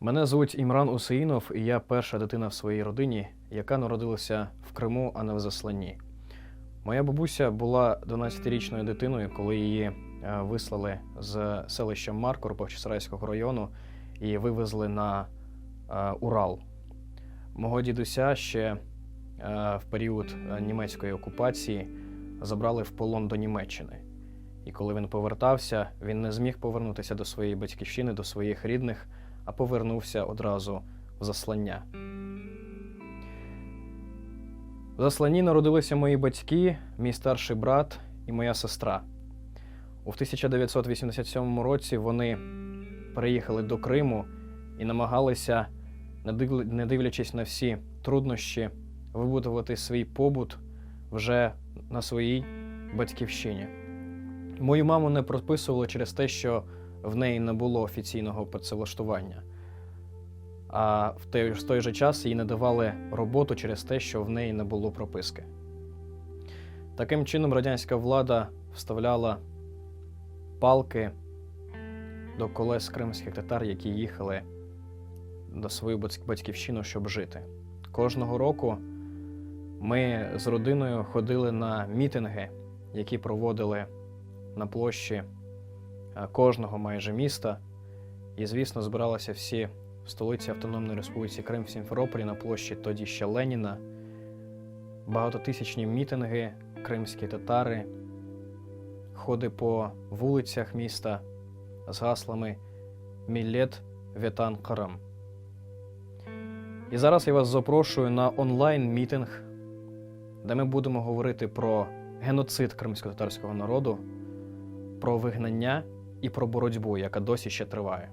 Мене звуть Імран Усеїнов, і я перша дитина в своїй родині, яка народилася в Криму, а не в Засланні. Моя бабуся була 12-річною дитиною, коли її е, вислали з селища Маркор Бахчисарайського району і вивезли на е, Урал. Мого дідуся ще е, в період німецької окупації забрали в полон до Німеччини. І коли він повертався, він не зміг повернутися до своєї батьківщини, до своїх рідних, а повернувся одразу в заслання. В засланні народилися мої батьки, мій старший брат і моя сестра. У 1987 році вони переїхали до Криму і намагалися, не дивлячись на всі труднощі, вибудувати свій побут вже на своїй батьківщині. Мою маму не прописували через те, що в неї не було офіційного працевлаштування. А в той, в той же час їй не давали роботу через те, що в неї не було прописки. Таким чином, радянська влада вставляла палки до колес кримських татар, які їхали до свою батьківщину, щоб жити. Кожного року ми з родиною ходили на мітинги, які проводили на площі кожного майже міста. І, звісно, збиралися всі в столиці Автономної Республіки Крим в Сімферополі на площі тоді ще Леніна. Багатотисячні мітинги, кримські татари, ходи по вулицях міста з гаслами Міллет Ветан Карам. І зараз я вас запрошую на онлайн-мітинг, де ми будемо говорити про геноцид кримсько-татарського народу, про вигнання і про боротьбу, яка досі ще триває.